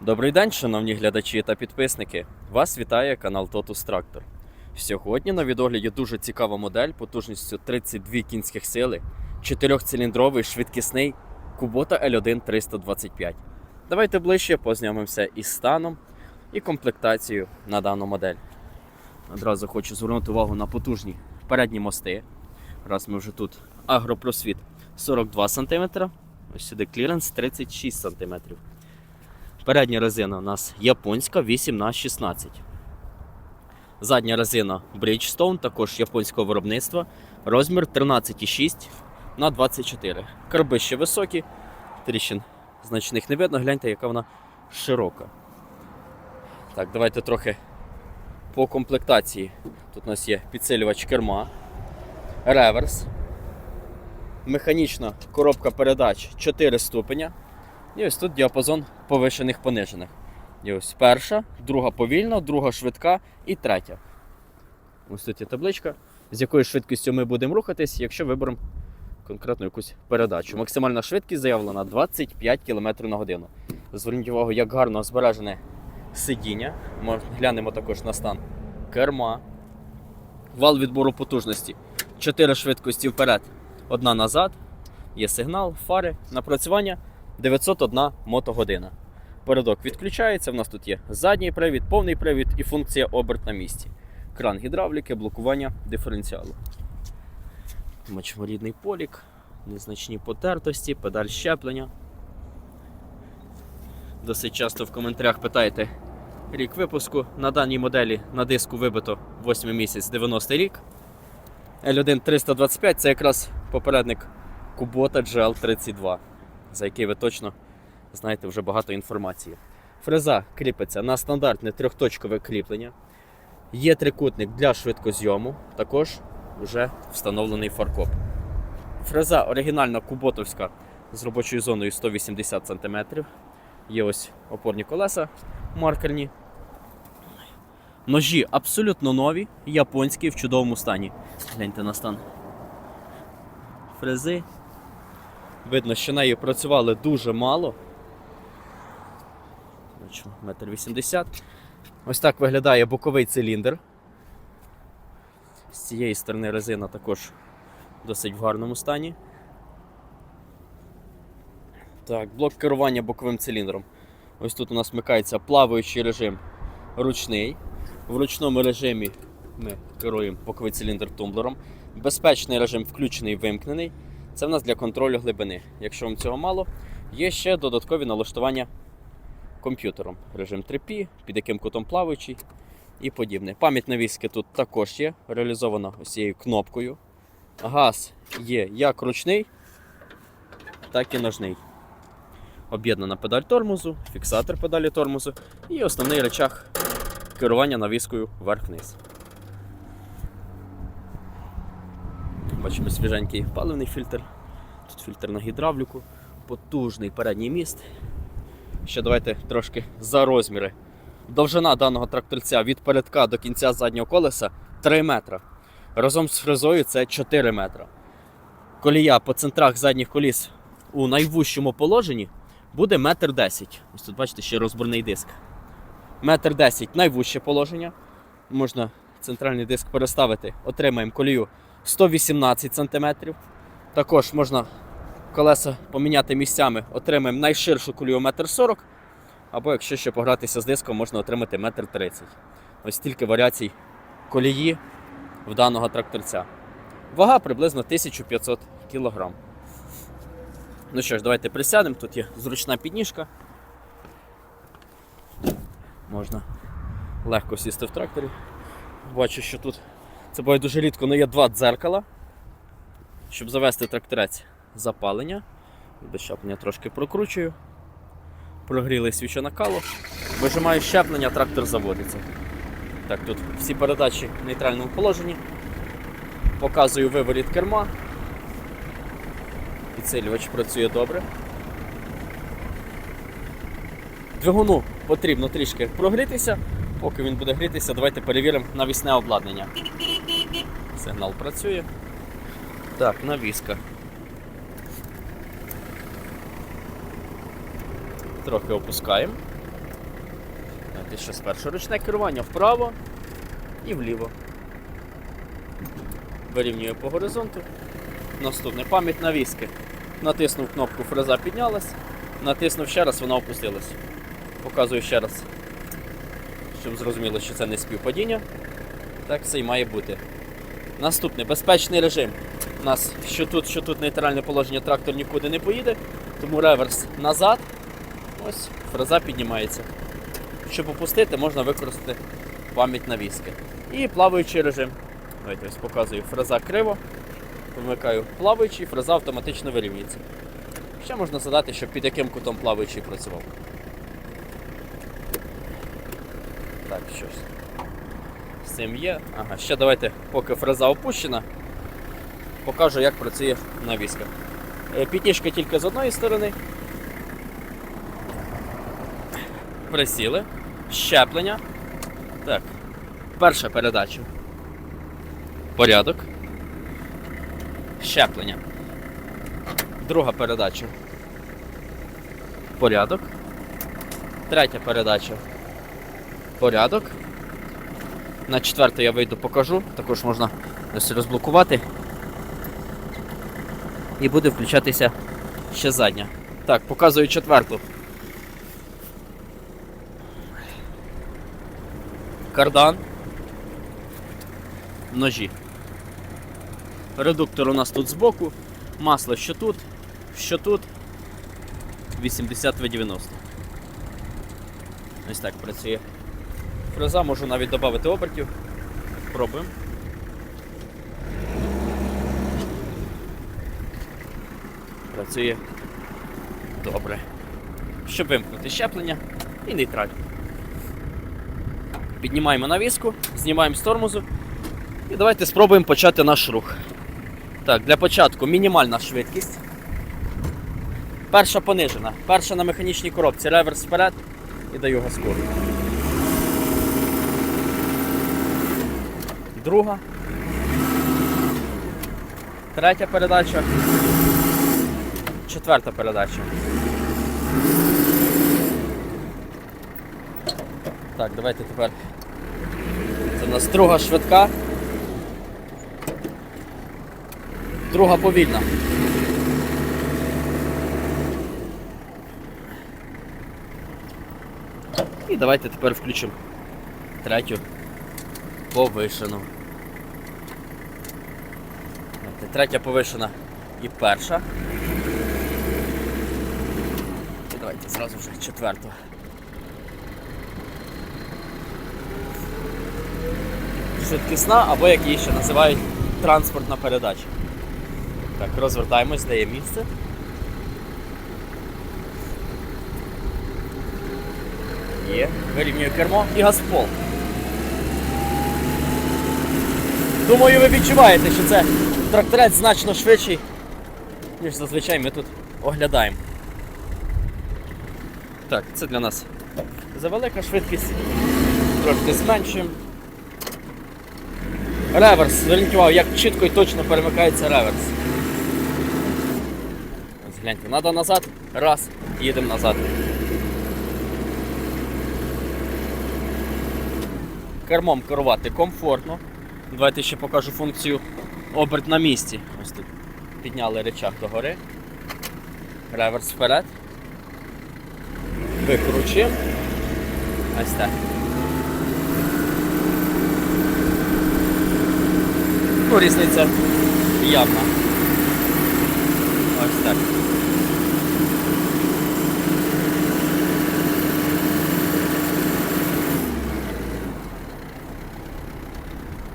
Добрий день, шановні глядачі та підписники. Вас вітає канал Totus Tractor. Сьогодні на відогляді дуже цікава модель потужністю 32 кінських сили, 4-циліндровий швидкісний Kubota L1 325. Давайте ближче познайомимося із станом і комплектацією на дану модель. Одразу хочу звернути увагу на потужні передні мости. Раз ми вже тут агропросвіт 42 см, ось сюди кліренс 36 см. Передня резина у нас японська 8х16. Задня резина Bridgestone, також японського виробництва. Розмір 13,6 на 24. Карби ще високі, тріщин значних не видно. Гляньте, яка вона широка. Так, давайте трохи по комплектації. Тут у нас є підсилювач керма, реверс, механічна коробка передач 4 ступеня. І ось тут діапазон повишених понижених. І ось перша, друга повільна, друга швидка і третя. Ось тут є табличка, з якою швидкістю ми будемо рухатись, якщо виберемо конкретну якусь передачу. Максимальна швидкість заявлена 25 км на годину. Зверніть увагу, як гарно збережене сидіння. Ми глянемо також на стан керма. Вал відбору потужності. 4 швидкості вперед, одна назад. Є сигнал, фари, напрацювання 901 мотогодина. Передок відключається. В нас тут є задній привід, повний привід і функція оберт на місці. Кран гідравліки, блокування диференціалу. Бачимо полік, незначні потертості, педаль щеплення. Досить часто в коментарях питаєте рік випуску. На даній моделі на диску вибито 8 місяць 90 рік. L1 325 це якраз попередник Kubota GL32 за який ви точно знаєте вже багато інформації. Фреза кріпиться на стандартне трьохточкове кріплення. Є трикутник для швидкозйому, також вже встановлений фаркоп. Фреза оригінальна куботовська з робочою зоною 180 см. Є ось опорні колеса маркерні. Ножі абсолютно нові, японські в чудовому стані. Гляньте на стан. Фрези Видно, що нею працювали дуже мало. Метр вісімдесят. Ось так виглядає боковий циліндр. З цієї сторони резина також досить в гарному стані. Так, блок керування боковим циліндром. Ось тут у нас вмикається плаваючий режим ручний. В ручному режимі ми керуємо боковий циліндр тумблером. Безпечний режим включений вимкнений. Це в нас для контролю глибини. Якщо вам цього мало, є ще додаткові налаштування комп'ютером. Режим 3P, під яким кутом плаваючий і подібне. Пам'ять навіски тут також є, реалізована ось цією кнопкою. Газ є як ручний, так і ножний. Об'єднана педаль тормозу, фіксатор педалі тормозу і основний речах керування навіскою вверх-вниз. Бачимо свіженький паливний фільтр. Тут фільтр на гідравліку, потужний передній міст. Ще давайте трошки за розміри. Довжина даного тракторця від передка до кінця заднього колеса 3 метра. Разом з фрезою це 4 метра. Колія по центрах задніх коліс у найвужчому положенні буде метр 10. Ось тут бачите ще розборний диск. Метр 10 найвужче положення. Можна центральний диск переставити, отримаємо колію 118 см. Також можна колеса поміняти місцями, отримаємо найширшу колію 1,40 м. Або якщо ще погратися з диском, можна отримати 1,30 м. Ось стільки варіацій колії в даного тракторця. Вага приблизно 1500 кг. Ну що ж, давайте присядемо. Тут є зручна підніжка. Можна легко сісти в тракторі. Бачу, що тут це буває дуже рідко, але є два дзеркала. Щоб завести тракторець запалення. До щеплення трошки прокручую. Прогріли свічу накалу. Вижимаю щеплення, трактор заводиться. Так, тут всі передачі в нейтральному положенні. Показую виворіт керма. Підсилювач працює добре. Двигуну потрібно трішки прогрітися. Поки він буде грітися, давайте перевіримо навісне обладнання. Сигнал працює. Так, навіска. Трохи опускаємо. Давайте ще спершу. Ручне керування вправо і вліво. Вирівнюю по горизонту. Наступне пам'ять навіски. Натиснув кнопку фреза піднялась, натиснув ще раз, вона опустилась. Показую ще раз, щоб зрозуміло, що це не співпадіння. Так все і має бути. Наступний безпечний режим. У нас що тут, що тут нейтральне положення, трактор нікуди не поїде, тому реверс назад. Ось фреза піднімається. Щоб опустити, можна використати пам'ять навіски. І плаваючий режим. Давайте ось показую фреза криво. Вимикаю плаваючий, фреза автоматично вирівнюється. Ще можна задати, щоб під яким кутом плаваючий працював. Так, що Є. Ага, ще давайте, поки фреза опущена, покажу, як працює навіска. Е, тільки з одної сторони. Присіли. Щеплення. Так. Перша передача. Порядок. Щеплення. Друга передача. Порядок. Третя передача. Порядок. На четверту я вийду покажу. Також можна ось розблокувати. І буде включатися ще задня. Так, показую четверту. Кардан. Ножі. Редуктор у нас тут збоку. Масло що тут, що тут. 80 в 90. Ось так працює. Фреза можу навіть додати обертів. Пробуємо. Працює добре. Щоб вимкнути щеплення і нейтраль. Піднімаємо навіску, знімаємо з тормозу і давайте спробуємо почати наш рух. Так, для початку мінімальна швидкість. Перша понижена. Перша на механічній коробці. Реверс вперед і даю газку. Друга. Третя передача. Четверта передача. Так, давайте тепер. Це у нас друга швидка. Друга повільна. І давайте тепер включимо третю повишену. Третя повишена і перша. І давайте зразу вже четверту. Швидкісна або як її ще називають транспортна передача. Так, розвертаємось, де є місце. Є, вирівнюю кермо і газпол. Думаю, ви відчуваєте, що це тракторець значно швидший, ніж зазвичай ми тут оглядаємо. Так, це для нас завелика швидкість, трошки зменшуємо. Реверс, зверніть увагу, як чітко і точно перемикається реверс. Ось гляньте, треба назад, раз, їдемо назад. Кермом керувати комфортно. Давайте ще покажу функцію оберт на місці. Ось тут підняли речах догори. Реверс вперед. Викручуємо. Ось так. Ну, різниця явна. Ось так.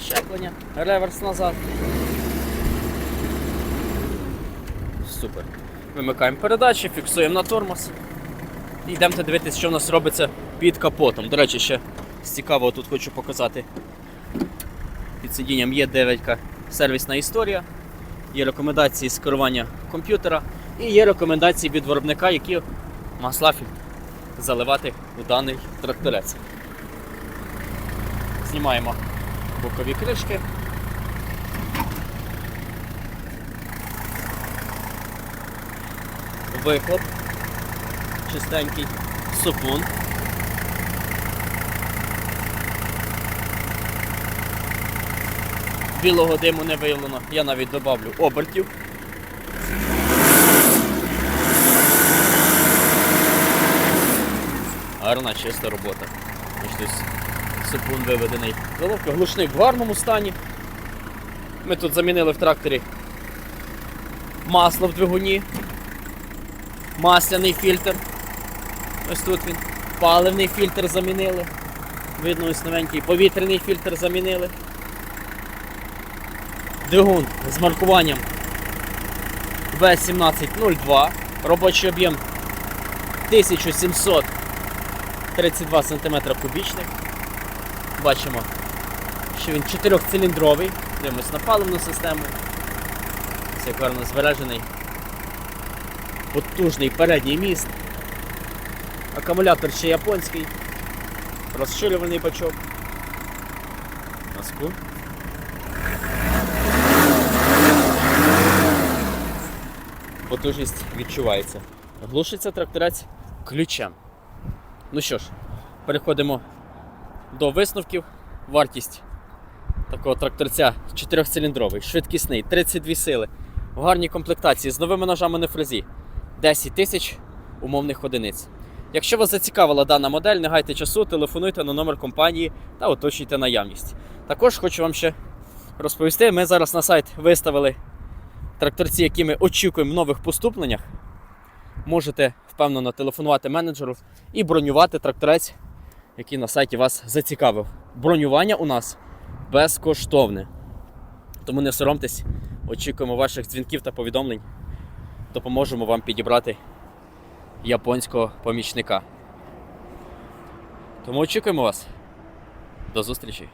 Щеплення, реверс назад. Супер. Вимикаємо передачі, фіксуємо на тормоз. І йдемо дивитися, що в нас робиться під капотом. До речі, ще з цікавого тут хочу показати. Під сидінням є дев'ятка сервісна історія, є рекомендації з керування комп'ютера і є рекомендації від виробника, які масла заливати у даний тракторець. Знімаємо бокові кришки. вихлоп, чистенький сопун. Білого диму не виявлено, я навіть добавлю обертів. Гарна, чиста робота. Супун виведений. Головка глушник в гарному стані. Ми тут замінили в тракторі масло в двигуні масляний фільтр. Ось тут він. Паливний фільтр замінили. Видно, ось новенький повітряний фільтр замінили. Двигун з маркуванням В1702. Робочий об'єм 1732 см кубічних. Бачимо, що він 4-циліндровий. Дивимось на паливну систему. Це гарно збережений. Потужний передній міст. Акумулятор ще японський. Розширювальний бачок. Маску. Потужність відчувається. Глушиться тракторець ключем. Ну що ж, переходимо до висновків. Вартість такого тракторця 4-циліндровий, швидкісний, 32 сили, в гарній комплектації з новими ножами на фрезі. 10 тисяч умовних одиниць. Якщо вас зацікавила дана модель, не гайте часу, телефонуйте на номер компанії та уточнюйте наявність. Також хочу вам ще розповісти: ми зараз на сайт виставили тракторці, які ми очікуємо в нових поступленнях. Можете впевнено телефонувати менеджеру і бронювати тракторець, який на сайті вас зацікавив. Бронювання у нас безкоштовне. Тому не соромтесь, очікуємо ваших дзвінків та повідомлень. Допоможемо вам підібрати японського помічника. Тому очікуємо вас. До зустрічі!